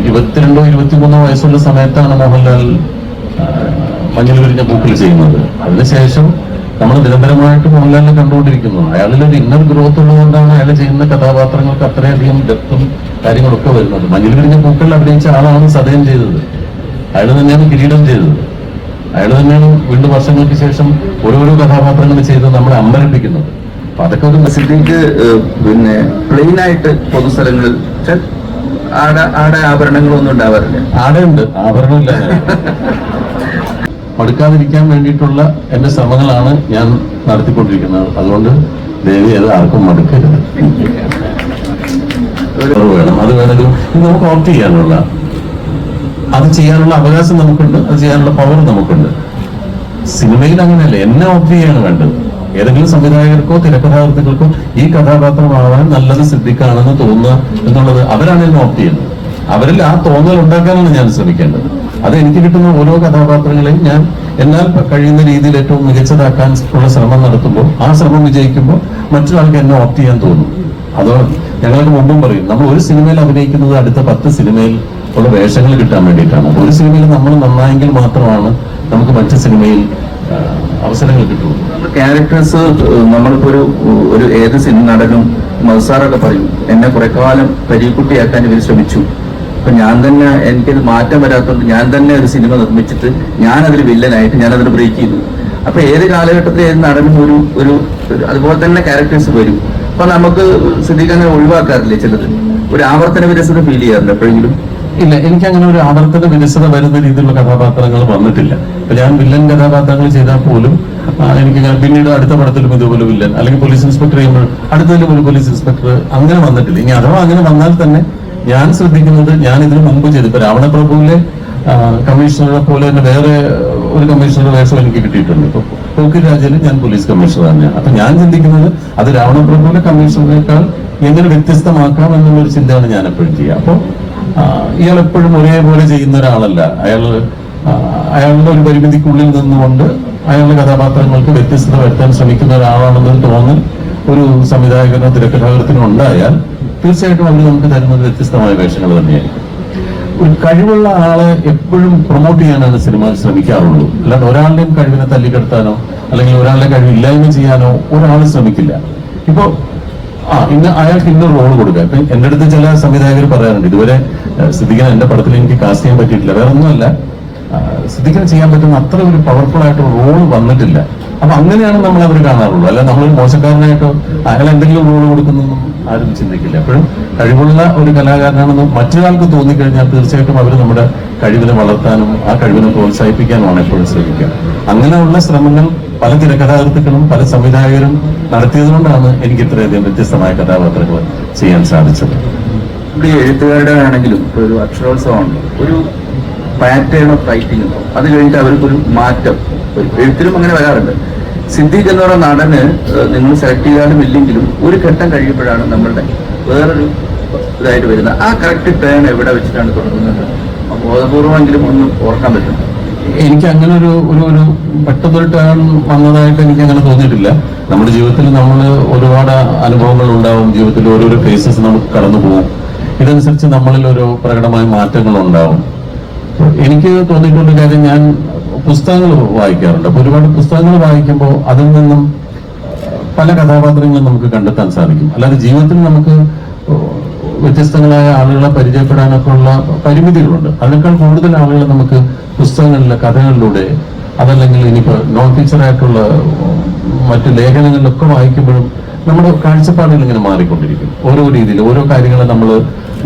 ഇരുപത്തിരണ്ടോ ഇരുപത്തിമൂന്നോ വയസ്സുള്ള സമയത്താണ് മോഹൻലാൽ മഞ്ഞൾ വിരിഞ്ഞ പൂക്കൾ ചെയ്യുന്നത്. അതിനുശേഷം നമ്മൾ നിരന്തരമായിട്ട് മോഹൻലാലിനെ കണ്ടുകൊണ്ടിരിക്കുന്നു. അയാളിൽ ഒരു ഇന്നർ ഗ്രോത്ത് ഉള്ളതുകൊണ്ടാണ് അയാൾ ചെയ്യുന്ന കഥാപാത്രങ്ങൾക്ക് അത്രയധികം ഡെപ്തും കാര്യങ്ങളൊക്കെ വരുന്നത്. മഞ്ഞൾ വിരിഞ്ഞ പൂക്കളിൽ അഭിനയിച്ച ആളാണ് സദയം ചെയ്തത്. അയാൾ തന്നെയാണ് കിരീടം ചെയ്തത്. അയാൾ തന്നെയാണ് വീണ്ടും വർഷങ്ങൾക്ക് ശേഷം ഓരോരോ കഥാപാത്രങ്ങൾ ചെയ്ത് നമ്മളെ അമ്പരപ്പിക്കുന്നത്. അപ്പൊ അതൊക്കെ ഒരു സിദ്ദിഖ് പിന്നെ പ്ലെയിൻ ആയിട്ട് പൊതുസ്ഥലങ്ങളിൽ ആടെ ആടെ ആഭരണങ്ങളൊന്നും ഉണ്ടാവാറില്ല. ആടെയുണ്ട്. ആഭരണമില്ല. മടുക്കാതിരിക്കാൻ വേണ്ടിയിട്ടുള്ള എന്റെ ശ്രമങ്ങളാണ് ഞാൻ നടത്തിക്കൊണ്ടിരിക്കുന്നത്. അതുകൊണ്ട് ദേവി അത് ആർക്കും മടുക്കരുത്. വേണം അത് വേണമെങ്കിൽ ഇത് നമുക്ക് ഓപ്റ്റ് ചെയ്യാനുള്ള. അത് ചെയ്യാനുള്ള അവകാശം നമുക്കുണ്ട് അത് ചെയ്യാനുള്ള പവർ നമുക്കുണ്ട്. സിനിമയിൽ അങ്ങനെയല്ല എന്നെ ഓപ്റ്റ് ചെയ്യാണ് വേണ്ടത്. ഏതെങ്കിലും സംവിധായകർക്കോ തിരക്കഥാകൃത്തുക്കൾക്കോ ഈ കഥാപാത്രമാവാൻ നല്ലത് സിദ്ധിക്കാണെന്ന് തോന്നുക എന്നുള്ളത് അവരാണ് എന്നെ ഓപ്റ്റ് ചെയ്യുന്നത്. അവരിൽ ആ തോന്നൽ ഉണ്ടാക്കാനാണ് ഞാൻ ശ്രമിക്കേണ്ടത്. അത് എനിക്ക് കിട്ടുന്ന ഓരോ കഥാപാത്രങ്ങളെയും ഞാൻ എന്നാൽ കഴിയുന്ന രീതിയിൽ ഏറ്റവും മികച്ചതാക്കാൻ ഉള്ള ശ്രമം നടത്തുമ്പോൾ ആ ശ്രമം വിജയിക്കുമ്പോൾ മറ്റൊരാൾക്ക് എന്നെ ഓപ്റ്റ് ചെയ്യാൻ തോന്നും. അതോ ഞങ്ങൾക്ക് മുമ്പും പറയും നമ്മൾ ഒരു സിനിമയിൽ അഭിനയിക്കുന്നത് അടുത്ത പത്ത് സിനിമയിൽ ഉള്ള വേഷങ്ങൾ കിട്ടാൻ വേണ്ടിയിട്ടാണ്. ഒരു സിനിമയിൽ നമ്മൾ നന്നായെങ്കിൽ മാത്രമാണ് നമുക്ക് മറ്റു സിനിമയിൽ അവസരങ്ങൾ കിട്ടുള്ളൂ ക്യാരക്ടേഴ്സ് നമ്മളിപ്പോ ഒരു ഒരു ഏത് സിനിമ നടനും മത്സാറൊക്കെ പറയും എന്നെ കുറെ കാലം പരിക്കുട്ടിയാക്കാൻ ഇവർ ശ്രമിച്ചു. അപ്പൊ ഞാൻ തന്നെ എനിക്കത് മാറ്റം വരാത്തതുകൊണ്ട് ഞാൻ തന്നെ ഒരു സിനിമ നിർമ്മിച്ചിട്ട് ഞാൻ അതിൽ വില്ലനായിട്ട് ഞാൻ അതിന് ബ്രേക്ക് ചെയ്തു. അപ്പൊ ഏത് കാലഘട്ടത്തിൽ ഏത് നടനും ഒരു ഒരു അതുപോലെ തന്നെ ക്യാരക്ടേഴ്സ് വരും. അപ്പൊ നമുക്ക് അങ്ങനെ ഒഴിവാക്കാറില്ലേ ചിലത്? ഒരു ആവർത്തന വിരസത ഫീൽ ചെയ്യാറുണ്ട് എപ്പോഴെങ്കിലും? ഇല്ല എനിക്ക് അങ്ങനെ ഒരു ആവർത്തന വിരസത വരുന്ന രീതിയിലുള്ള കഥാപാത്രങ്ങൾ വന്നിട്ടില്ല. ഞാൻ വില്ലൻ കഥാപാത്രങ്ങൾ ചെയ്താൽ പോലും എനിക്ക് പിന്നീട് അടുത്ത പടത്തിലും ഇതുപോലെ വില്ലൻ അല്ലെങ്കിൽ പോലീസ് ഇൻസ്പെക്ടർ ചെയ്യുമ്പോൾ അടുത്തതിലും ഒരു പോലീസ് ഇൻസ്പെക്ടർ അങ്ങനെ വന്നിട്ടില്ല. ഇനി അഥവാ അങ്ങനെ വന്നാൽ തന്നെ ഞാൻ ശ്രദ്ധിക്കുന്നത് ഞാൻ ഇതിനു മുമ്പ് ചെയ്തു. ഇപ്പൊ രാവണപ്രഭുവിലെ പ്രഭുവിലെ കമ്മീഷണറെ പോലെ തന്നെ വേറെ ഒരു കമ്മീഷണർ വേഷം എനിക്ക് കിട്ടിയിട്ടുണ്ട്. ഇപ്പൊ പോക്കി രാജയിൽ ഞാൻ പോലീസ് കമ്മീഷണർ തന്നെയാണ്. അപ്പൊ ഞാൻ ചിന്തിക്കുന്നത് അത് രാവണപ്രഭുവിലെ കമ്മീഷണറിനേക്കാൾ എങ്ങനെ വ്യത്യസ്തമാക്കാം എന്നുള്ളൊരു ചിന്തയാണ് ഞാൻ എപ്പോഴും ചെയ്യുക. അപ്പോൾ ഇയാൾ എപ്പോഴും ഒരേപോലെ ചെയ്യുന്ന ഒരാളല്ല. അയാൾ അയാളുടെ ഒരു പരിമിതിക്കുള്ളിൽ നിന്നുകൊണ്ട് അയാളുടെ കഥാപാത്രങ്ങൾക്ക് വ്യത്യസ്തത വരുത്താൻ ശ്രമിക്കുന്ന ഒരാളാണെന്നൊരു തോന്നൽ ഒരു സംവിധായകനോ തിരക്കഥാകൃത്തിനോ ഉണ്ടായാൽ തീർച്ചയായിട്ടും അവർ നമുക്ക് തരുന്നത് വ്യത്യസ്തമായ വേഷങ്ങൾ തന്നെയായിരിക്കും. ഒരു കഴിവുള്ള ആളെ എപ്പോഴും പ്രൊമോട്ട് ചെയ്യാനാണ് സിനിമ ശ്രമിക്കാറുള്ളൂ. അല്ലാണ്ട് ഒരാളുടെയും കഴിവിനെ തല്ലിക്കെടുത്താനോ അല്ലെങ്കിൽ ഒരാളുടെ കഴിവില്ലായ്മ ചെയ്യാനോ ഒരാൾ ശ്രമിക്കില്ല. ഇപ്പോ ആ ഇന്ന് അയാൾക്ക് ഇന്ന് റോൾ കൊടുക്കുക. ഇപ്പൊ എന്റെ അടുത്ത് ചില സംവിധായകർ പറയാറുണ്ട് ഇതുവരെ സിദ്ദിഖിനെ എന്റെ പടത്തിൽ എനിക്ക് കാസ്റ്റ് ചെയ്യാൻ പറ്റിയിട്ടില്ല. വേറെ ഒന്നുമല്ല സിദ്ധിക്കാൻ ചെയ്യാൻ പറ്റുന്ന അത്ര ഒരു പവർഫുൾ ആയിട്ട് റോൾ വന്നിട്ടില്ല. അപ്പൊ അങ്ങനെയാണ് നമ്മൾ അവർ കാണാറുള്ളൂ അല്ല നമ്മൾ മോശക്കാരനായിട്ടോ അയാൾ എന്തെങ്കിലും റോൾ കൊടുക്കുന്നൊന്നും ആരും ചിന്തിക്കില്ല. എപ്പോഴും കഴിവുള്ള ഒരു കലാകാരനാണെന്ന് മറ്റൊരാൾക്ക് തോന്നിക്കഴിഞ്ഞാൽ തീർച്ചയായിട്ടും അവർ നമ്മുടെ കഴിവിനെ വളർത്താനും ആ കഴിവിനെ പ്രോത്സാഹിപ്പിക്കാനുമാണ് എപ്പോഴും ശ്രമിക്കുക. അങ്ങനെയുള്ള ശ്രമങ്ങൾ പല തിരക്കഥാകൃത്തുക്കളും പല സംവിധായകരും നടത്തിയതുകൊണ്ടാണ് എനിക്ക് ഇത്രയധികം വ്യത്യസ്തമായ കഥാപാത്രങ്ങൾ ചെയ്യാൻ സാധിച്ചത്. എഴുത്തുകാരുടെ ആണെങ്കിലും ഒരു അക്ഷരോത്സവമുണ്ട് ഒരു പാറ്റേൺ ഓഫ് റൈറ്റിംഗ് അത് കഴിഞ്ഞിട്ട് അവർക്കൊരു മാറ്റം എഴുത്തിലും അങ്ങനെ വരാറുണ്ട്. സിദ്ദീഖ് എന്ന് പറഞ്ഞ നടന് നിങ്ങൾ സെലക്ട് ചെയ്താലും ഇല്ലെങ്കിലും ഒരു ഘട്ടം കഴിയുമ്പോഴാണ് നമ്മളുടെ വേറൊരു ഇതായിട്ട് വരുന്നത്. ആ കറക്റ്റ് ടേൺ എവിടെ വെച്ചിട്ടാണ് തുടങ്ങുന്നത്? ബോധപൂർവമെങ്കിലും ഒന്നും ഓർക്കാൻ പറ്റും. എനിക്ക് അങ്ങനെ ഒരു ഒരു ഒരു പെട്ടെന്നൊരു ടേൺ വന്നതായിട്ട് എനിക്ക് അങ്ങനെ തോന്നിയിട്ടില്ല. നമ്മുടെ ജീവിതത്തിൽ നമ്മൾ ഒരുപാട് അനുഭവങ്ങൾ ഉണ്ടാവും. ജീവിതത്തിൽ ഓരോരോ ഫേസസ് നമുക്ക് കടന്നു പോകും. ഇതനുസരിച്ച് നമ്മളിൽ ഒരു പ്രകടമായ മാറ്റങ്ങൾ ഉണ്ടാവും. എനിക്ക് തോന്നിയിട്ടുള്ള കാര്യം ഞാൻ പുസ്തകങ്ങൾ വായിക്കാറുണ്ട്. അപ്പൊ ഒരുപാട് പുസ്തകങ്ങൾ വായിക്കുമ്പോൾ അതിൽ നിന്നും പല കഥാപാത്രങ്ങളും നമുക്ക് കണ്ടെത്താൻ സാധിക്കും. അല്ലാതെ ജീവിതത്തിൽ നമുക്ക് വ്യത്യസ്തങ്ങളായ ആളുകളെ പരിചയപ്പെടാനൊക്കെ ഉള്ള പരിമിതികളുണ്ട്. അതിനേക്കാൾ കൂടുതൽ ആളുകളെ നമുക്ക് പുസ്തകങ്ങളിലെ കഥകളിലൂടെ അതല്ലെങ്കിൽ ഇനിയിപ്പോ നോൺ ഫിക്ഷൻ ആയിട്ടുള്ള മറ്റു ലേഖനങ്ങളിലൊക്കെ വായിക്കുമ്പോഴും നമ്മുടെ കാഴ്ചപ്പാടുകൾ ഇങ്ങനെ മാറിക്കൊണ്ടിരിക്കും. ഓരോ രീതിയിൽ ഓരോ കാര്യങ്ങളെ നമ്മൾ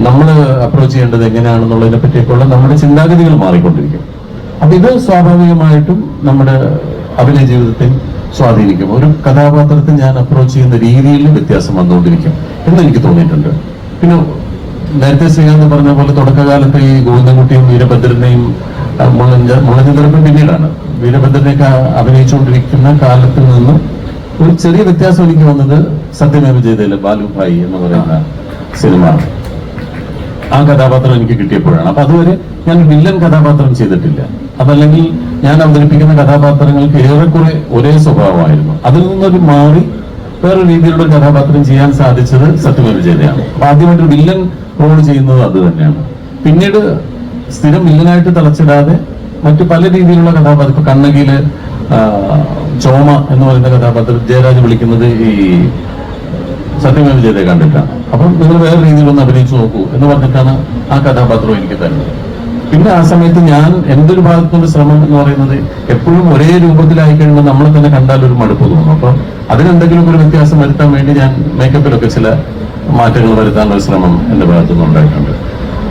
നമ്മൾ അപ്രോച്ച് ചെയ്യേണ്ടത് എങ്ങനെയാണെന്നുള്ളതിനെ പറ്റിയൊക്കെയുള്ള നമ്മുടെ ചിന്താഗതികൾ മാറിക്കൊണ്ടിരിക്കും. അപ്പൊ ഇത് സ്വാഭാവികമായിട്ടും നമ്മുടെ അഭിനയ ജീവിതത്തെ സ്വാധീനിക്കും. ഒരു കഥാപാത്രത്തെ ഞാൻ അപ്രോച്ച് ചെയ്യുന്ന രീതിയിൽ വ്യത്യാസം വന്നുകൊണ്ടിരിക്കും എന്ന് എനിക്ക് തോന്നിയിട്ടുണ്ട്. പിന്നെ നേരത്തെ ശ്രീകാന്ത് പറഞ്ഞ പോലെ തുടക്കകാലത്ത് ഈ ഗോവിന്ദൻകുട്ടിയും വീരഭദ്രനെയും മുള്ളഞ്ച പിന്നീടാണ്. വീരഭദ്രനെയൊക്കെ അഭിനയിച്ചുകൊണ്ടിരിക്കുന്ന കാലത്തിൽ നിന്നും ഒരു ചെറിയ വ്യത്യാസം എനിക്ക് വന്നത് സത്യമേവ ജയതയിലെ ബാലുഭായി എന്ന് പറയുന്ന സിനിമ. ആ കഥാപാത്രം എനിക്ക് കിട്ടിയപ്പോഴാണ്. അപ്പൊ അതുവരെ ഞാൻ വില്ലൻ കഥാപാത്രം ചെയ്തിട്ടില്ല. അതല്ലെങ്കിൽ ഞാൻ അവതരിപ്പിക്കുന്ന കഥാപാത്രങ്ങൾക്ക് ഏറെക്കുറെ ഒരേ സ്വഭാവമായിരുന്നു. അതിൽ നിന്നൊരു മാറി വേറെ രീതിയിലുള്ള കഥാപാത്രം ചെയ്യാൻ സാധിച്ചത് സത്യപരിചയതയാണ് അപ്പൊ ആദ്യമായിട്ട് വില്ലൻ റോൾ ചെയ്യുന്നത് അത് തന്നെയാണ്. പിന്നീട് സ്ഥിരം വില്ലനായിട്ട് തളച്ചിടാതെ മറ്റു പല രീതിയിലുള്ള കഥാപാത്രം ഇപ്പൊ കണ്ണകിയിൽ ചോമ എന്ന് പറയുന്ന കഥാപാത്രം ജയരാജ് വിളിക്കുന്നത് ഈ സത്യപരിചയതയെ കണ്ടിട്ടാണ്. അപ്പം നിങ്ങൾ വേറെ രീതിയിലൊന്ന് അഭിനയിച്ചു നോക്കൂ എന്ന് പറഞ്ഞിട്ടാണ് ആ കഥാപാത്രം എനിക്ക് തരുന്നത്. പിന്നെ ആ സമയത്ത് ഞാൻ എന്തൊരു ഒരു ശ്രമം എന്ന് പറയുന്നത് എപ്പോഴും ഒരേ രൂപത്തിലായി കഴിയുമ്പോൾ നമ്മളെ തന്നെ കണ്ടാൽ ഒരു മടുപ്പ് തോന്നും. അപ്പൊ അതിനെന്തെങ്കിലും ഒരു വ്യത്യാസം വരുത്താൻ വേണ്ടി ഞാൻ മേക്കപ്പിലൊക്കെ ചില മാറ്റങ്ങൾ വരുത്താനുള്ള ശ്രമം എന്റെ ഭാഗത്തുനിന്ന് ഉണ്ടായിട്ടുണ്ട്.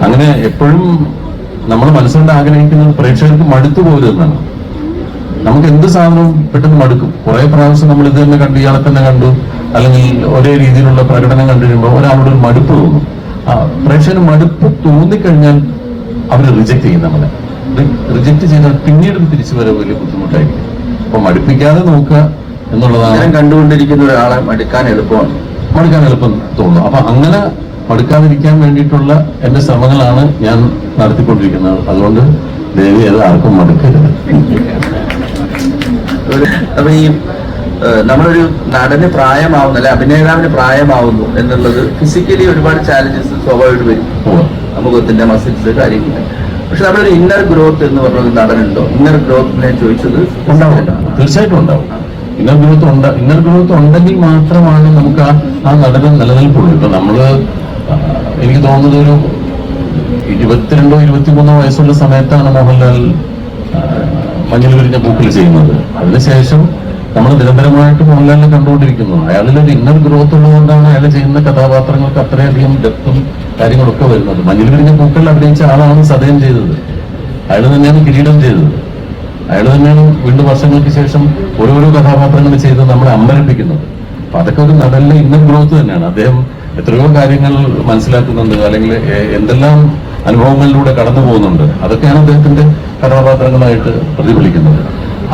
അങ്ങനെ എപ്പോഴും നമ്മൾ മനസ്സുകൊണ്ട് ആഗ്രഹിക്കുന്നത് പ്രേക്ഷകർക്ക് മടുത്തു പോകരുതെന്നാണ് നമുക്ക് എന്ത് സാധനവും പെട്ടെന്ന് മടുക്കും. കുറെ പ്രാവശ്യം നമ്മൾ ഇത് തന്നെ കണ്ടു ഇയാളെ തന്നെ കണ്ടു അല്ലെങ്കിൽ ഒരേ രീതിയിലുള്ള പ്രകടനം കണ്ടു കഴിയുമ്പോൾ ഒരാളോട് ഒരു മടുപ്പ് തോന്നും. പ്രേക്ഷകന് മടുപ്പ് തോന്നിക്കഴിഞ്ഞാൽ അവർ റിജക്ട് ചെയ്യും നമ്മളെ. റിജക്ട് ചെയ്താൽ പിന്നീട് തിരിച്ചു വരെ വലിയ ബുദ്ധിമുട്ടായിരിക്കും. അപ്പൊ മടുപ്പിക്കാതെ നോക്കുക എന്നുള്ളതാണ് ഞാൻ കണ്ടുകൊണ്ടിരിക്കുന്ന ഒരാളെ മടുക്കാൻ എളുപ്പമാണ്. മടുക്കാൻ എളുപ്പം തോന്നുന്നു. അപ്പൊ അങ്ങനെ മടുക്കാതിരിക്കാൻ വേണ്ടിയിട്ടുള്ള എന്റെ ശ്രമങ്ങളാണ് ഞാൻ നടത്തിക്കൊണ്ടിരിക്കുന്നത്. അതുകൊണ്ട് ദേവി അത് ആർക്കും മടുക്കരുത്. അപ്പൊ ഈ നമ്മളൊരു നടന് പ്രായമാവുന്നു അല്ലെ അഭിനേതാവിന് പ്രായമാവുന്നു എന്നുള്ളത് ഫിസിക്കലി ഒരുപാട് ചാലഞ്ചസ് സ്വാഭാവികമായിട്ട് വരും. മുഖത്തിന്റെ മസിൽസ് കാര്യങ്ങൾ പക്ഷെ നമ്മുടെ ഒരു ഇന്നർ ഗ്രോത്ത് എന്ന് പറഞ്ഞൊരു നടനുണ്ടോ? ഇന്നർ ഗ്രോത്ത് ഞാൻ ചോദിച്ചത് ഉണ്ടാവും. തീർച്ചയായിട്ടും ഉണ്ടാവും. ഇന്നർ ഗ്രോത്ത് ഉണ്ട്. ഇന്നർ ഗ്രോത്ത് ഉണ്ടെങ്കിൽ മാത്രമാണ് നമുക്ക് ആ ആ നടനം നിലനിൽപ്പുള്ളൂ. ഇപ്പൊ നമ്മൾ എനിക്ക് തോന്നുന്നത് ഒരു ഇരുപത്തിരണ്ടോ ഇരുപത്തിമൂന്നോ വയസ്സുള്ള സമയത്താണ് മോഹൻലാൽ മഞ്ഞൾ വിരിഞ്ഞ പൂക്കൾ ചെയ്യുന്നത്. അതിനുശേഷം നമ്മൾ നിരന്തരമായിട്ട് മോഹൻലാലിനെ കണ്ടുകൊണ്ടിരിക്കുന്നു. അയാളിൽ ഒരു ഇന്നർ ഗ്രോത്ത് ഉള്ളതുകൊണ്ടാണ് അയാൾ ചെയ്യുന്ന കഥാപാത്രങ്ങൾക്ക് അത്രയധികം ഡെപ്തും കാര്യങ്ങളൊക്കെ വരുന്നത് മഞ്ഞിൽ വിരിഞ്ഞ പൂക്കളിൽ അഭിനയിച്ച ആളാണ് സദയം ചെയ്തത്. അയാൾ തന്നെയാണ് കിരീടം ചെയ്തത്. അയാൾ തന്നെയാണ് വീണ്ടും വർഷങ്ങൾക്ക് ശേഷം ഓരോരോ കഥാപാത്രങ്ങൾ ചെയ്ത് നമ്മളെ അമ്പരപ്പിക്കുന്നത് അപ്പൊ അതൊക്കെ ഒരു നടലിലെ ഇന്നർ ഗ്രോത്ത് തന്നെയാണ്. അദ്ദേഹം എത്രയോ കാര്യങ്ങൾ മനസ്സിലാക്കുന്നുണ്ട്. അല്ലെങ്കിൽ എന്തെല്ലാം അനുഭവങ്ങളിലൂടെ കടന്നു പോകുന്നുണ്ട്. അതൊക്കെയാണ് അദ്ദേഹത്തിന്റെ കഥാപാത്രങ്ങളായിട്ട് പ്രതിഫലിക്കുന്നത്.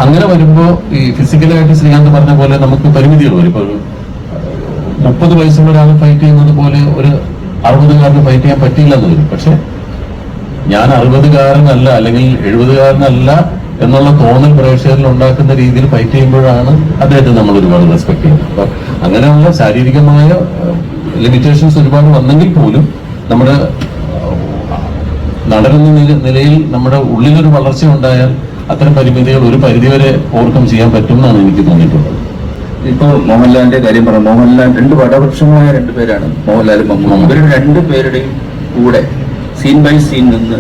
അങ്ങനെ വരുമ്പോൾ ഈ ഫിസിക്കലായിട്ട് ശ്രീകാന്ത് പറഞ്ഞ പോലെ നമുക്ക് പരിമിതികൾ വരും ഇപ്പൊ മുപ്പത് വയസ്സുള്ള ഒരാൾ ഫൈറ്റ് ചെയ്യുന്നത് പോലെ ഒരു അറുപതുകാരന് ഫൈറ്റ് ചെയ്യാൻ പറ്റിയില്ലെന്ന് വരും പക്ഷെ ഞാൻ അറുപതുകാരനല്ല അല്ലെങ്കിൽ എഴുപതുകാരനല്ല എന്നുള്ള തോന്നൽ പ്രേക്ഷകരിൽ ഉണ്ടാക്കുന്ന രീതിയിൽ ഫൈറ്റ് ചെയ്യുമ്പോഴാണ് അദ്ദേഹത്തെ നമ്മൾ ഒരുപാട് റെസ്പെക്ട് ചെയ്യുന്നത്. അപ്പൊ അങ്ങനെയുള്ള ശാരീരികമായ ലിമിറ്റേഷൻസ് ഒരുപാട് വന്നെങ്കിൽ പോലും നമ്മുടെ നടനെന്ന നില- നിലയിൽ നമ്മുടെ ഉള്ളിലൊരു വളർച്ച ഉണ്ടായാൽ അത്തരം പരിമിതികൾ ഒരു പരിധിവരെ ഓവർകം ചെയ്യാൻ പറ്റും എന്നാണ് എനിക്ക് തോന്നിയിട്ടുള്ളത്. ഇപ്പൊ മോഹൻലാലിന്റെ കാര്യം പറഞ്ഞു മോഹൻലാൽ രണ്ട് വടവൃക്ഷങ്ങളായ രണ്ടുപേരാണ് മോഹൻലാലും മമ്മൂട്ടി ഇവർ രണ്ടുപേരുടെയും കൂടെ സീൻ ബൈ സീൻ നിന്ന്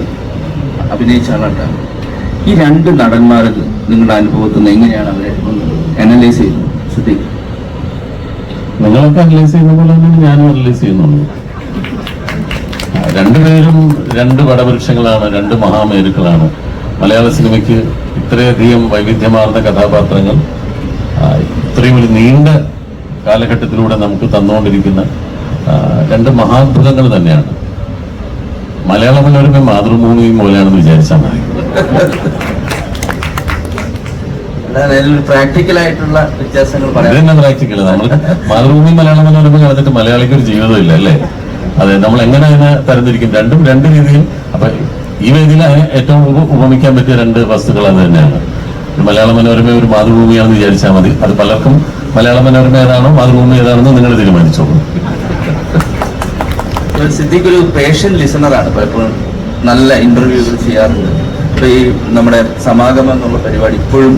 അഭിനയിച്ചാണ് ഉണ്ടാകുന്നത് ഈ രണ്ട് നടന്മാർക്ക് നിങ്ങളുടെ അനുഭവത്തിൽ നിന്ന് എങ്ങനെയാണ് അവരെ അനലൈസ് ചെയ്യുന്നത് ശ്രദ്ധിക്കുക നിങ്ങളൊക്കെ അനലൈസ് ചെയ്യുന്ന പോലെ തന്നെ ഞാനും അനലൈസ് ചെയ്യുന്നുണ്ട്. രണ്ടുപേരും രണ്ട് വടവൃക്ഷങ്ങളാണ് രണ്ട് മഹാമേരുക്കളാണ്. മലയാള സിനിമയ്ക്ക് ഇത്രയധികം വൈവിധ്യമാർന്ന കഥാപാത്രങ്ങൾ. ആ, ഇത്രയും ഒരു നീണ്ട കാലഘട്ടത്തിലൂടെ നമുക്ക് തന്നുകൊണ്ടിരിക്കുന്ന രണ്ട് മഹാത്ഭുതങ്ങൾ തന്നെയാണ്. മലയാള മനോരമ മാതൃഭൂമിയും പോലെയാണെന്ന് വിചാരിച്ചാൽ മതി. പ്രാക്ടിക്കൽ വ്യത്യാസങ്ങൾ പറയാം. നമ്മൾ മാതൃഭൂമി മലയാള മനോരമ കളഞ്ഞിട്ട് മലയാളിക്ക് ഒരു ജീവിതമില്ല അല്ലേ? അതെ നമ്മൾ എങ്ങനെ അതിനെ തരംതിരിക്കും? രണ്ടും രണ്ട് രീതിയിൽ. അപ്പൊ ഈ വേദിയിൽ അതിനെ ഏറ്റവും ഉപ- ഉപമിക്കാൻ പറ്റിയ രണ്ട് വസ്തുക്കൾ അത് തന്നെയാണ്. മലയാള മനോരമ ഒരു മാതൃഭൂമിയാണെന്ന് വിചാരിച്ചാൽ മതി. അത് പലർക്കും മലയാള മനോരമ ഏതാണോ മാതൃഭൂമി ഏതാണെന്ന് നിങ്ങൾ തീരുമാനിച്ചോളൂ. സിദ്ദിഖ് ഒരു പേഷ്യൻ ലിസണറാണ് പലപ്പോഴും നല്ല ഇന്റർവ്യൂകൾ ചെയ്യാറുണ്ട്. ഇപ്പൊ ഈ നമ്മുടെ സമാഗമം എന്നുള്ള പരിപാടി ഇപ്പോഴും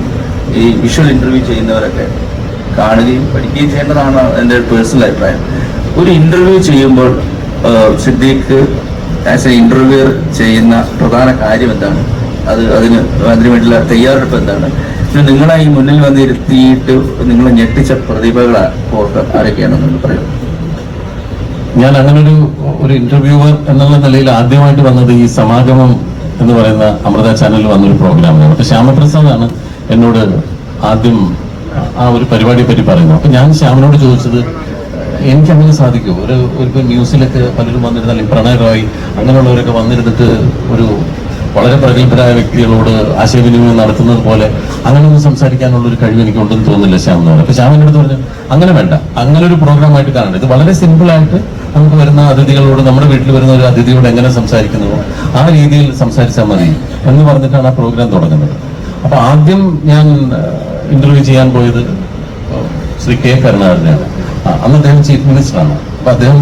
ഈ വിഷ്വൽ ഇന്റർവ്യൂ ചെയ്യുന്നവരൊക്കെ കാണുകയും പഠിക്കുകയും ചെയ്യേണ്ടതാണ് എന്റെ പേഴ്സണൽ അഭിപ്രായം. ഒരു ഇന്റർവ്യൂ ചെയ്യുമ്പോൾ സിദ്ദീഖ് ആസ് എ ഇന്റർവ്യൂർ ചെയ്യുന്ന പ്രധാന കാര്യം എന്താണ്? അത് അതിന് അതിനു വേണ്ടിയുള്ള തയ്യാറെടുപ്പ് എന്താണ്? പിന്നെ നിങ്ങളെ ഈ മുന്നിൽ വന്നിരുത്തിയിട്ട് നിങ്ങളെ ഞെട്ടിച്ച പ്രതിഭകൾ ആരൊക്കെയാണെന്ന് പറയാം. ഞാൻ അങ്ങനെ ഒരു ഇന്റർവ്യൂവർ എന്നുള്ള നിലയിൽ ആദ്യമായിട്ട് വന്നത് ഈ സമാഗമം എന്ന് പറയുന്ന അമൃത ചാനലിൽ വന്നൊരു പ്രോഗ്രാമാണ് അപ്പൊ ശ്യാമപ്രസാദാണ് എന്നോട് ആദ്യം ആ ഒരു പരിപാടിയെ പറ്റി പറയുന്നത്. അപ്പൊ ഞാൻ ശ്യാമിനോട് ചോദിച്ചത് എനിക്ക് അങ്ങനെ സാധിക്കും? ഒരു ഒരു ന്യൂസിലൊക്കെ പലരും വന്നിരുന്നാലും പ്രണയ് അങ്ങനെയുള്ളവരൊക്കെ വന്നിരുന്നിട്ട് ഒരു വളരെ പ്രഗത്ഭരായ വ്യക്തികളോട് ആശയവിനിമയം നടത്തുന്നത് പോലെ അങ്ങനെ ഒന്നും സംസാരിക്കാനുള്ള ഒരു കഴിവ് എനിക്ക് ഉണ്ടെന്ന് തോന്നുന്നില്ല ശ്യാം എന്ന് പറഞ്ഞു അപ്പൊ ശ്യാം എന്നോട് പറഞ്ഞു അങ്ങനെ വേണ്ട. അങ്ങനെ ഒരു പ്രോഗ്രാം ആയിട്ട് കാണണം ഇത് വളരെ സിമ്പിൾ ആയിട്ട് നമുക്ക് വരുന്ന അതിഥികളോട് നമ്മുടെ വീട്ടിൽ വരുന്ന ഒരു അതിഥിയോട് എങ്ങനെ സംസാരിക്കുന്നുവോ ആ രീതിയിൽ സംസാരിച്ചാൽ മതി എന്ന് പറഞ്ഞിട്ടാണ് ആ പ്രോഗ്രാം തുടങ്ങുന്നത്. അപ്പൊ ആദ്യം ഞാൻ ഇന്റർവ്യൂ ചെയ്യാൻ പോയത് ശ്രീ കെ കരുണാകരനാണ്. അന്ന് അദ്ദേഹം ചീഫ് മിനിസ്റ്ററാണ് അപ്പൊ അദ്ദേഹം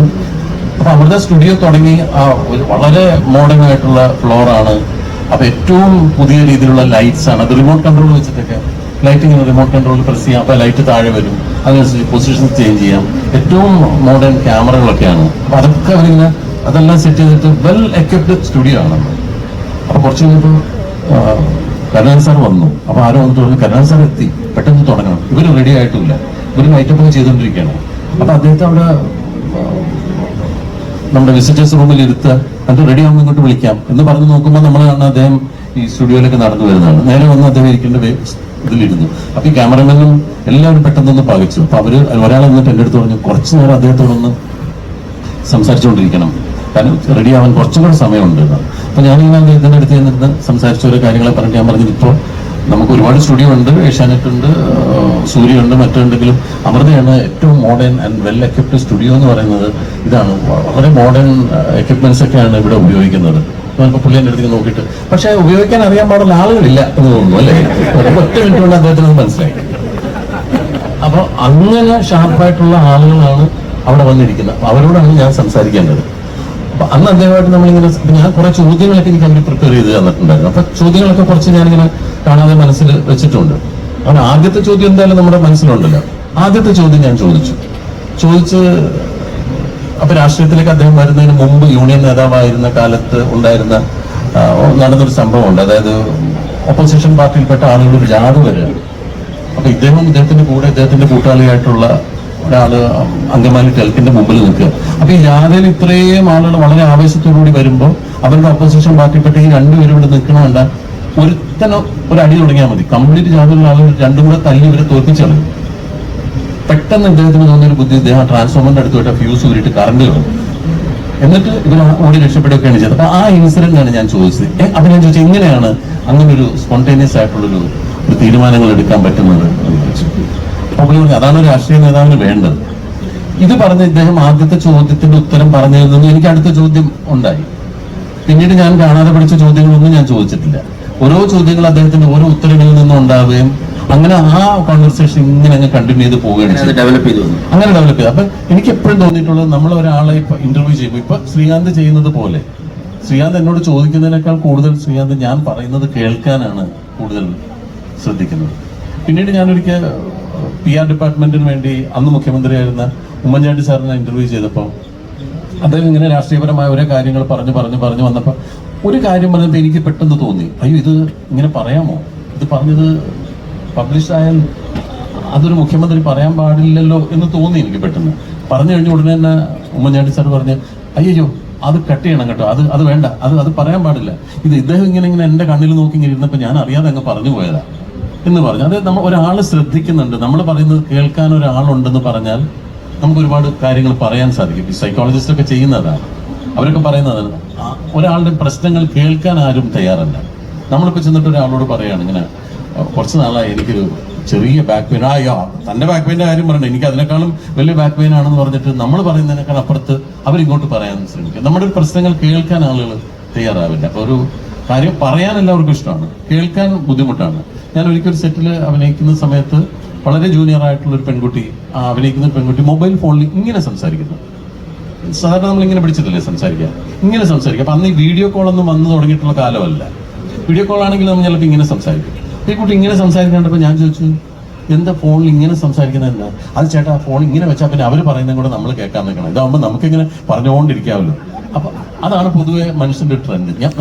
അപ്പൊ അമൃത സ്റ്റുഡിയോ തുടങ്ങി ആ ഒരു വളരെ മോഡേൺ ആയിട്ടുള്ള ഫ്ലോർ ആണ് അപ്പൊ ഏറ്റവും പുതിയ രീതിയിലുള്ള ലൈറ്റ്സ് ആണ്. അത് റിമോട്ട് കൺട്രോൾ വെച്ചിട്ടൊക്കെ ലൈറ്റിംഗ് റിമോട്ട് കൺട്രോൾ പ്രസ് ചെയ്യാം. അപ്പൊ ലൈറ്റ് താഴെ വരും. അതിനനുസരിച്ച് പൊസിഷൻ ചേഞ്ച് ചെയ്യാം. ഏറ്റവും മോഡേൺ ക്യാമറകളൊക്കെയാണ് അപ്പൊ അതൊക്കെ അവരിങ്ങനെ അതെല്ലാം സെറ്റ് ചെയ്തിട്ട് വെൽ എക്വിപ്ഡ് സ്റ്റുഡിയോ ആണ് അപ്പൊ കുറച്ച് കഴിഞ്ഞപ്പോൾ കരുണാൻ സാർ വന്നു. അപ്പൊ ആരും വന്നിട്ട് പറഞ്ഞു കരുണാൻ സാർ എത്തി. പെട്ടെന്ന് തുടങ്ങണം. ഇവർ റെഡി ആയിട്ടില്ല. ഇവർ നൈറ്റപ്പൊക്കെ ചെയ്തുകൊണ്ടിരിക്കുകയാണ്. അപ്പൊ അദ്ദേഹത്തെ അവിടെ നമ്മുടെ വിസിറ്റേഴ്സ് റൂമിൽ ഇരുത്തുക എന്നിട്ട് റെഡി ആകുമ്പോൾ ഇങ്ങോട്ട് വിളിക്കാം എന്ന് പറഞ്ഞു നോക്കുമ്പോൾ നമ്മൾ കാണുന്ന അദ്ദേഹം ഈ സ്റ്റുഡിയോയിലേക്ക് നടന്നു വരുന്നതാണ്. നേരെ വന്ന് അദ്ദേഹം ഇരിക്കേണ്ട ഇതിലിരുന്നു. അപ്പൊ ഈ ക്യാമറമാനും എല്ലാവരും പെട്ടെന്നൊന്ന് പാകിച്ചു അപ്പൊ അവർ ഒരാൾ വന്നിട്ട് എന്റെ അടുത്ത് പറഞ്ഞു കുറച്ചു നേരം അദ്ദേഹത്തോടൊന്ന് സംസാരിച്ചുകൊണ്ടിരിക്കണം കാരണം റെഡി ആവാൻ കുറച്ചും കൂടെ സമയമുണ്ട്. അപ്പൊ ഞാനിങ്ങനെ അദ്ദേഹത്തിന്റെ അടുത്ത് ചെന്നിരുന്ന് സംസാരിച്ച ഓരോ കാര്യങ്ങളെ പറഞ്ഞിട്ട് ഞാൻ പറഞ്ഞിട്ട് ഇപ്പോൾ നമുക്ക് ഒരുപാട് സ്റ്റുഡിയോ ഉണ്ട് ഏഷ്യാനെറ്റ് ഉണ്ട് സൂര്യ ഉണ്ട് മറ്റുണ്ടെങ്കിലും അമൃതയാണ് ഏറ്റവും modern and well equipped studio എന്ന് പറയുന്നത്. ഇതാണ്. വളരെ മോഡേൺ എക്യുപ്മെന്റ്സ് ഒക്കെയാണ് ഇവിടെ ഉപയോഗിക്കുന്നത്. പുള്ളിയുടെ അടുത്തേക്ക് നോക്കിയിട്ട് പക്ഷെ ഉപയോഗിക്കാൻ അറിയാൻ പാടുള്ള ആളുകളില്ല എന്ന് തോന്നുന്നു അല്ലേ? ഒറ്റ മിനിറ്റ് കൊണ്ട് അദ്ദേഹത്തിന് മനസ്സിലായി. അപ്പൊ അങ്ങനെ ഷാർപ്പായിട്ടുള്ള ആളുകളാണ് അവിടെ വന്നിരിക്കുന്നത്. അവരോടാണ് ഞാൻ സംസാരിക്കേണ്ടത്. അപ്പൊ അന്ന് അദ്ദേഹമായിട്ട് നമ്മളിങ്ങനെ ഞാൻ കുറെ ചോദ്യങ്ങളൊക്കെ എനിക്ക് അവർ പ്രിപ്പയർ ചെയ്ത് തന്നിട്ടുണ്ടായിരുന്നു. അപ്പൊ ചോദ്യങ്ങളൊക്കെ കുറച്ച് ഞാനിങ്ങനെ കാണാതെ മനസ്സിൽ വെച്ചിട്ടുണ്ട്. അവൻ ആദ്യത്തെ ചോദ്യം എന്തായാലും നമ്മുടെ മനസ്സിലുണ്ടല്ലോ. ആദ്യത്തെ ചോദ്യം ഞാൻ ചോദിച്ചു. ചോദിച്ച് അപ്പൊ രാഷ്ട്രീയത്തിലേക്ക് അദ്ദേഹം വരുന്നതിന് മുമ്പ് യൂണിയൻ നേതാവായിരുന്ന കാലത്ത് ഉണ്ടായിരുന്ന നടന്നൊരു സംഭവമുണ്ട്. അതായത് ഓപ്പോസിഷൻ പാർട്ടിയിൽപ്പെട്ട ആളുകൾ ഒരു ജാഥ വരികയാണ് അപ്പൊ ഇദ്ദേഹം ഇദ്ദേഹത്തിന്റെ കൂടെ ഇദ്ദേഹത്തിന്റെ കൂട്ടാളിയായിട്ടുള്ള ഒരാൾ അങ്കമാലി ടെൽപ്പിന്റെ മുമ്പിൽ നിൽക്കുക. അപ്പൊ ഈ ജാഥയിൽ ഇത്രയും ആളുകൾ വളരെ ആവേശത്തോടുകൂടി വരുമ്പോൾ അവരുടെ ഓപ്പോസിഷൻ പാർട്ടിപ്പെട്ട ഈ രണ്ടുപേരും ഇവിടെ നിൽക്കണമല്ല ഒരുത്തനോ ഒരു അടി തുടങ്ങിയാൽ മതി. കംപ്ലീറ്റ് ജാഥയിലുള്ള ആളുകൾ രണ്ടും കൂടെ തല്ലി ഇവരെ തോൽപ്പിച്ചത് പെട്ടെന്ന് ഇദ്ദേഹത്തിന് തോന്നിയ ഒരു ബുദ്ധി ഇദ്ദേഹം ട്രാൻസ്ഫോമറിന്റെ അടുത്ത് പോയിട്ട് ഫ്യൂസ് ഊരിട്ട് കറണ്ട് കളഞ്ഞു എന്നിട്ട് ഇവർ ഓടി രക്ഷപ്പെടുകയാണ് ചെയ്തത്. അപ്പൊ ആ ഇൻസിഡന്റ് ആണ് ഞാൻ ചോദിച്ചത്. അപ്പൊ ഞാൻ ചോദിച്ചത് എങ്ങനെയാണ് അങ്ങനെ ഒരു സ്പോണ്ടേനിയസ് ആയിട്ടുള്ളൊരു തീരുമാനങ്ങൾ എടുക്കാൻ പറ്റുന്നത്? പറഞ്ഞു അതാണ് രാഷ്ട്രീയ നേതാവിന് വേണ്ടത്. ഇത് പറഞ്ഞ ഇദ്ദേഹം ആദ്യത്തെ ചോദ്യത്തിന്റെ ഉത്തരം പറഞ്ഞിരുന്നു എനിക്ക് അടുത്ത ചോദ്യം ഉണ്ടായി. പിന്നീട് ഞാൻ കാണാതെ പഠിച്ച ചോദ്യങ്ങളൊന്നും ഞാൻ ചോദിച്ചിട്ടില്ല. ഓരോ ചോദ്യങ്ങൾ അദ്ദേഹത്തിന്റെ ഓരോ ഉത്തരങ്ങളിൽ നിന്നും ഉണ്ടാവുകയും അങ്ങനെ ആ കോൺവെർസേഷൻ ഇങ്ങനെ അങ്ങ് കണ്ടിന്യൂ ചെയ്ത് പോവുകയാണ് ഡെവലപ്പ് ചെയ്തു അങ്ങനെ ഡെവലപ്പ് ചെയ്തു. അപ്പൊ എനിക്ക് എപ്പോഴും തോന്നിയിട്ടുള്ളത് നമ്മൾ ഒരാളെ ഇപ്പൊ ഇന്റർവ്യൂ ചെയ്യുമ്പോൾ ഇപ്പൊ ശ്രീകാന്ത് ചെയ്യുന്നത് പോലെ ശ്രീകാന്ത് എന്നോട് ചോദിക്കുന്നതിനേക്കാൾ കൂടുതൽ ശ്രീകാന്ത് ഞാൻ പറയുന്നത് കേൾക്കാനാണ് കൂടുതൽ ശ്രദ്ധിക്കുന്നത്. പിന്നീട് ഞാനൊരിക്കൽ പി ആർ ഡിപ്പാർട്ട്മെന്റിന് വേണ്ടി അന്ന് മുഖ്യമന്ത്രിയായിരുന്ന ഉമ്മൻചാണ്ടി സാറിനെ ഇന്റർവ്യൂ ചെയ്തപ്പോൾ അദ്ദേഹം ഇങ്ങനെ രാഷ്ട്രീയപരമായ ഓരോ കാര്യങ്ങൾ പറഞ്ഞു പറഞ്ഞു പറഞ്ഞു വന്നപ്പോൾ ഒരു കാര്യം പറഞ്ഞപ്പോൾ എനിക്ക് പെട്ടെന്ന് തോന്നി. അയ്യോ ഇത് ഇങ്ങനെ പറയാമോ? ഇത് പറഞ്ഞത് പബ്ലിഷ് അതൊരു മുഖ്യമന്ത്രി പറയാൻ പാടില്ലല്ലോ എന്ന് തോന്നി എനിക്ക് പെട്ടെന്ന്. പറഞ്ഞു കഴിഞ്ഞ ഉടനെ തന്നെ ഉമ്മൻചാണ്ടി സാർ പറഞ്ഞ് അയ്യോ അത് കട്ട് ചെയ്യണം കേട്ടോ. അത് അത് വേണ്ട. അത് അത് പറയാൻ പാടില്ല. ഇത് ഇദ്ദേഹം ഇങ്ങനെ ഇങ്ങനെ എന്റെ കണ്ണിൽ നോക്കി ഇങ്ങനെ ഇരുന്നപ്പോൾ ഞാൻ അറിയാതെ അങ്ങ് പറഞ്ഞു പോയതാ. എന്ന് പറഞ്ഞു. അതായത് നമ്മൾ ഒരാൾ ശ്രദ്ധിക്കുന്നുണ്ട്. നമ്മൾ പറയുന്നത് കേൾക്കാൻ ഒരാളുണ്ടെന്ന് പറഞ്ഞാൽ നമുക്ക് ഒരുപാട് കാര്യങ്ങൾ പറയാൻ സാധിക്കും. ഈ സൈക്കോളജിസ്റ്റൊക്കെ ചെയ്യുന്നതാണ്. അവരൊക്കെ പറയുന്നത് ഒരാളുടെ പ്രശ്നങ്ങൾ കേൾക്കാൻ ആരും തയ്യാറല്ല. നമ്മളിപ്പോൾ ചെന്നിട്ട് ഒരാളോട് പറയുകയാണ് ഇങ്ങനെ കുറച്ച് നാളായി എനിക്കൊരു ചെറിയ ബാക്ക് പെയിൻ ആയോ തന്റെ ബാക്ക് പെയിന്റെ കാര്യം പറയണ്ട. എനിക്ക് അതിനേക്കാളും വലിയ ബാക്ക് പെയിൻ ആണെന്ന് പറഞ്ഞിട്ട് നമ്മൾ പറയുന്നതിനേക്കാൾ അപ്പുറത്ത് അവരിങ്ങോട്ട് പറയാൻ ശ്രമിക്കും. നമ്മുടെ പ്രശ്നങ്ങൾ കേൾക്കാൻ ആളുകൾ തയ്യാറാവില്ല. ഒരു കാര്യം പറയാൻ എല്ലാവർക്കും ഇഷ്ടമാണ്. കേൾക്കാൻ ബുദ്ധിമുട്ടാണ്. ഞാൻ ഒരിക്കൽ സെറ്റിൽ അഭിനയിക്കുന്ന സമയത്ത് വളരെ ജൂനിയർ ആയിട്ടുള്ള ഒരു പെൺകുട്ടി അഭിനയിക്കുന്ന പെൺകുട്ടി മൊബൈൽ ഫോണിൽ ഇങ്ങനെ സംസാരിക്കുന്നു. സാധാരണ നമ്മൾ ഇങ്ങനെ പിടിച്ചിട്ടില്ലേ സംസാരിക്കുക? ഇങ്ങനെ സംസാരിക്കുക. അപ്പൊ അന്ന് ഈ വീഡിയോ കോൾ ഒന്നും വന്നു തുടങ്ങിയിട്ടുള്ള കാലമല്ല. വീഡിയോ കോൾ ആണെങ്കിൽ നമ്മൾ ചിലപ്പോൾ ഇങ്ങനെ സംസാരിക്കും. ഈ കുട്ടി ഇങ്ങനെ സംസാരിക്കേണ്ടപ്പോൾ ഞാൻ ചോദിച്ചു എന്താ ഫോണിൽ ഇങ്ങനെ സംസാരിക്കുന്നത് എന്താ? അത് ചേട്ടാ ഫോൺ ഇങ്ങനെ വെച്ചാൽ പിന്നെ അവർ പറയുന്നത് കൂടെ നമ്മൾ കേൾക്കാൻ നിൽക്കണം. ഇതാകുമ്പോൾ നമുക്കിങ്ങനെ പറഞ്ഞുകൊണ്ടിരിക്കാമല്ലോ. അപ്പൊ അതാണ് പൊതുവെ മനുഷ്യന്റെ ട്രെൻഡ് ഞാൻ